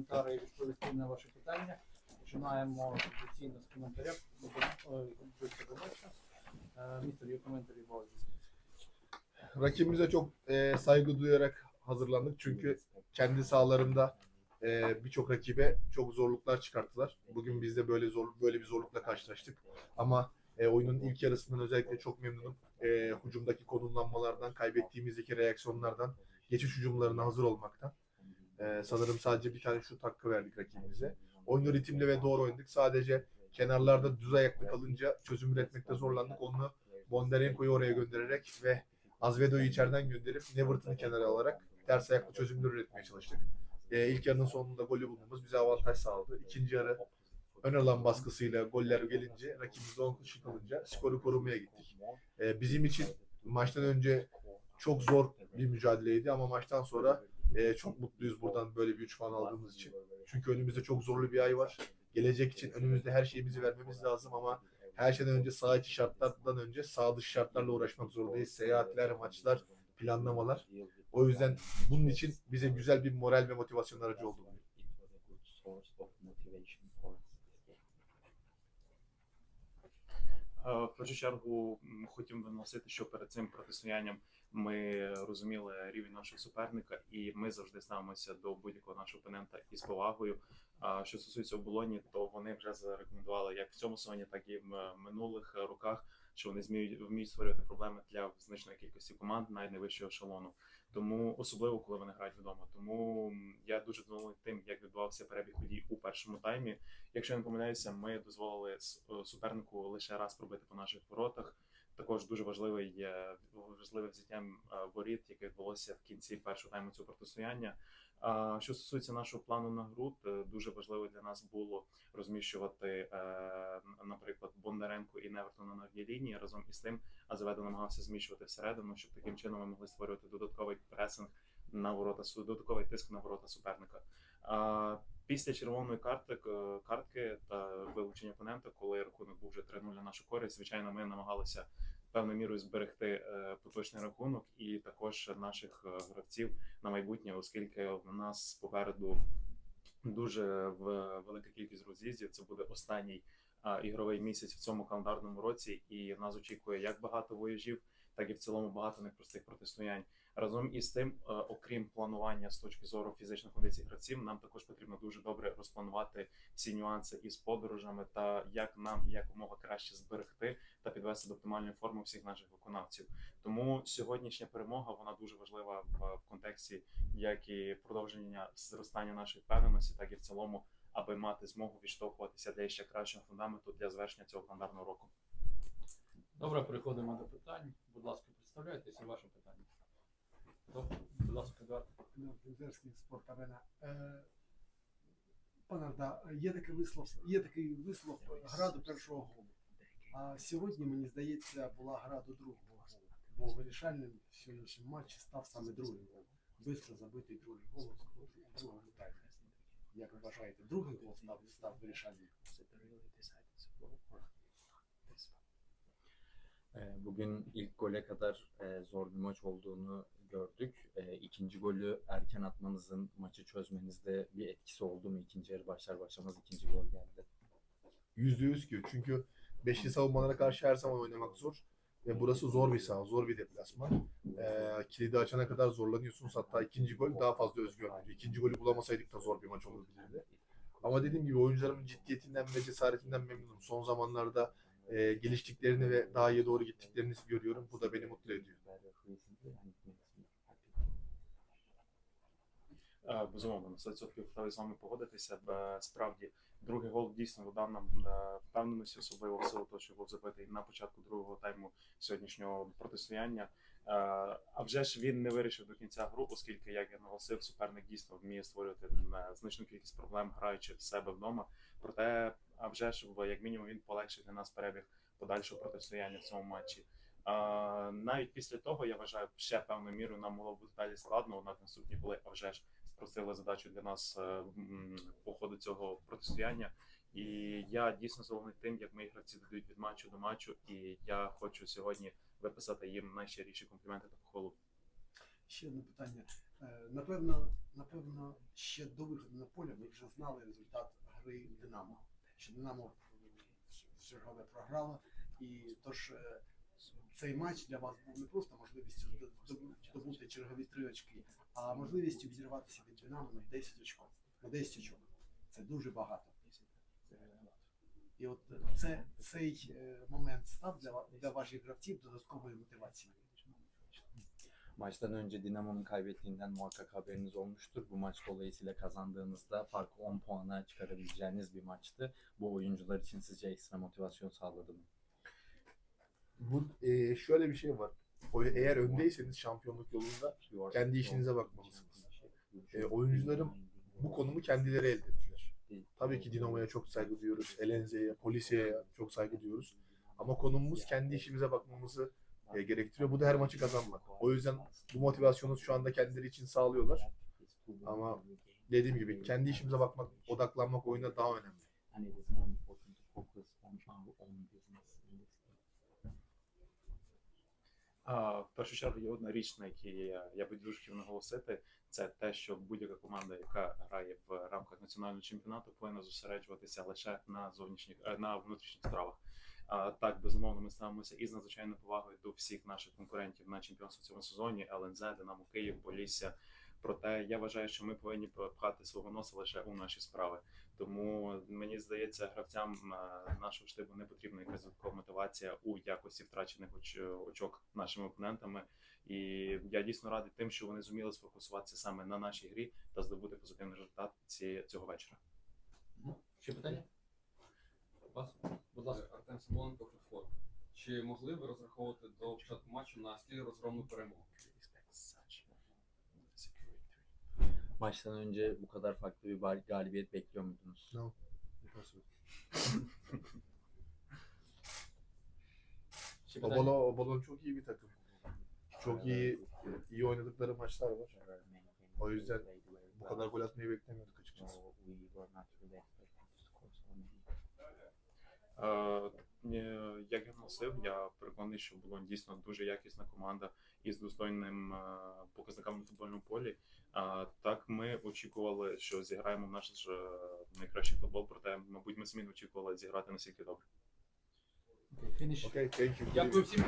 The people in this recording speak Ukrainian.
коментари і відповісти на ваші питання. Починаємо традиційно з коментарів. Mr. Your commentary about this. Rakibimize çok e, saygı duyarak hazırlandık. Çünkü kendi sahalarında e, birçok rakibe çok zorluklar çıkarttılar. Bugün biz de böyle zor böyle bir zorlukla karşılaştık. Ama e, oyunun ilk yarısından özellikle çok memnunum. E, hücumdaki konumlanmalardan, kaybettiğimizdeki reaksiyonlardan, geçiş hücumlarına hazır olmaktan. E, sanırım sadece bir tane şut hakkı verdik rakibimize. Oyunu ritimli ve doğru oynadık. Sadece kenarlarda düz ayaklı kalınca çözüm üretmekte zorlandık. Onu Bondarenko'yu oraya göndererek ve Azvedo'yu içeriden gönderip Neverton'u kenara alarak ters ayaklı çözümler üretmeye çalıştık. Ee, ilk yarının sonunda golü bulmamız bize avantaj sağladı. İkinci yarı ön alan baskısıyla goller gelince rakibimiz 10 kişi kalınca skoru korumaya gittik. Ee, bizim için maçtan önce çok zor bir mücadeleydi ama maçtan sonra e, çok mutluyuz buradan böyle bir 3 puan aldığımız için. Çünkü önümüzde çok zorlu bir ay var. Gelecek için önümüzde her şeyimizi vermemiz lazım ama her şeyden önce saha içi şartlardan önce saha dışı şartlarla uğraşmak zorundayız. Seyahatler, maçlar, planlamalar. O yüzden bunun için bize güzel bir moral ve motivasyon aracı oldu. Е, В першу чергу м, хотів би наголосити, що перед цим протистоянням ми розуміли рівень нашого суперника, і ми завжди ставимося до будь-якого нашого опонента із повагою. А що стосується оболоні, то вони вже зарекомендували як в цьому сезоні, так і в е, минулих роках, що вони зміють вміють створювати проблеми для значної кількості команд, навіть найвищого ешелону. Тому особливо коли вони грають вдома. Тому я дуже задоволений тим, як відбувався перебіг подій у першому таймі. Якщо я не помиляюся, ми дозволили е, супернику лише раз пробити по наших воротах. Також дуже важливий є важливе взяття е, воріт, яке відбулося в кінці першого тайму цього протистояння. Що стосується нашого плану на гру, дуже важливо для нас було розміщувати, е, наприклад, Бондаренко і Невертона на одній лінії разом із тим, Азеведо намагався зміщувати всередину, щоб таким чином ми могли створювати додатковий пресинг на ворота додатковий тиск на ворота суперника. Після червоної карти картки та вилучення опонента, коли рахунок був вже 3-0 на нашу користь, звичайно, ми намагалися певною мірою зберегти е, поточний рахунок і також наших е, гравців на майбутнє, оскільки в нас попереду дуже велика кількість роз'їздів. Це буде останній ігровий місяць в цьому календарному році, і нас очікує як багато вояжів, так і в цілому багато непростих протистоянь. Разом із тим, е, окрім планування з точки зору фізичних кондицій гравців, нам також потрібно дуже добре розпланувати всі нюанси із подорожами та як нам якомога краще зберегти та підвести до оптимальної форми всіх наших виконавців. Тому сьогоднішня перемога вона дуже важлива в, контексті як і продовження зростання нашої впевненості, так і в цілому, аби мати змогу відштовхуватися для ще кращого фундаменту для завершення цього календарного року. Добре, переходимо до питань. Будь ласка, представляйтесь і ваше питання. Добре, будь ласка, Едуард. Арена. Е, Пане Арда, є такий вислов, є такий вислов гра до першого голу. А сьогодні, мені здається, була гра до другого голу. Бо вирішальним в сьогоднішньому матчі став саме другий гол. Бистро забитий другий гол в другому таймі. Як ви вважаєте, другий гол став вирішальним? Bugün ilk gole kadar e, zor bir maç olduğunu gördük. E, İkinci golü erken atmanızın maçı çözmenizde bir etkisi oldu mu? İkinci yarı başlar başlamaz ikinci gol geldi. Yüzde yüz ki. Çünkü beşli savunmalara karşı her zaman oynamak zor. Ve burası zor bir saha, zor bir deplasman. Ee, kilidi açana kadar zorlanıyorsunuz. Hatta ikinci gol daha fazla özgüven veriyor. İkinci golü bulamasaydık da zor bir maç olabilirdi. Ama dediğim gibi oyuncularımın ciddiyetinden ve cesaretinden memnunum. Son zamanlarda e, geliştiklerini ve daha iyi doğru gittiklerini görüyorum. Bu da beni mutlu ediyor. Е, Безумовно, на 100% готовий з вами погодитися. Справді, другий гол дійсно додав нам е, впевненості, особливо в силу того, що був забитий на початку другого тайму сьогоднішнього протистояння. Е, А вже ж він не вирішив до кінця гру, оскільки, як я наголосив, суперник дійсно вміє створювати е, значну кількість проблем, граючи в себе вдома. Проте, вже ж як мінімум він полегшив для нас перебіг подальшого протистояння в цьому матчі. А, навіть після того я вважаю, ще певною мірою нам було бути далі складно. Однак наступні були а вже ж спростили задачу для нас е, по ходу цього протистояння. І я дійсно задоволений тим, як мої гравці додають від матчу до матчу. І я хочу сьогодні виписати їм найщиріші компліменти та похвалу. Ще одне питання. Е, Напевно, напевно, ще до виходу на поле ми вже знали результат гри Динамо. Що Динамо чергове програло. І тож е, цей матч для вас був не просто можливістю здо- здо- здобути чергові три очки, а можливістю відірватися від Динамо на 10 очок. На 10 очок. Це дуже багато. І от це, цей е, момент став для, для ваших гравців додатковою мотивацією. Maçtan önce Dinamo'nun kaybettiğinden muhakkak haberiniz olmuştur. Bu maç dolayısıyla kazandığınızda farkı 10 puana çıkarabileceğiniz bir maçtı. Bu oyuncular için sizce ekstra motivasyon sağladı mı? Bu e, şöyle bir şey var. O- Eğer öndeyseniz şampiyonluk yolunda Kendi işinize bakmalısınız. E, oyuncularım bu konumu kendileri elde ettiler. Tabii ki Dinamo'ya çok saygı duyuyoruz. Elenze'ye, Polisya'ya çok saygı duyuyoruz. Ama konumumuz kendi işimize bakmamızı e, gerektiriyor. Bu da her maçı kazanmak. O yüzden bu motivasyonu şu anda kendileri için sağlıyorlar. Ama dediğim gibi kendi işimize bakmak, odaklanmak oyuna daha önemli. And it is more important to focus on our own business in this game. А, в першу чергу є одна річ, на якій я, я би дуже хотів наголосити, це те, що будь-яка команда, яка грає в рамках національного чемпіонату, повинна зосереджуватися лише на зовнішніх е, на внутрішніх справах. Так, безумовно, ми ставимося із надзвичайною повагою до всіх наших конкурентів на чемпіонство цьому сезоні, ЛНЗ, Динамо Київ, Полісся. Проте я вважаю, що ми повинні пхати свого носа лише у наші справи. Тому мені здається, гравцям е, нашого штибу не потрібна якась додаткова мотивація у якості втрачених оч- очок нашими опонентами. І я дійсно радий тим, що вони зуміли сфокусуватися саме на нашій грі та здобути позитивний результат цього вечора. Ще питання? Вас, будь ласка, Артем Самоленко, Футфор. Чи могли ви розраховувати до початку матчу на стіль розгромну перемогу? Maçtan önce bu kadar farklı bir bar- galibiyet bekliyor muydunuz? No. Ще питання? Obolo, Obolo çok iyi bir takım. Çok iyi iyi oynadıkları maçlar var. O yüzden Bu kadar gol atmayı beklemiyorduk açıkçası. Як я носив, я переконаний, що була дійсно дуже якісна команда із достойним е, показниками на футбольному полі. Так ми очікували, що зіграємо в наш е, найкращий футбол, проте, мабуть, ми самі не очікували зіграти настільки добре. Фініш. Okay, thank you. Дякую всім.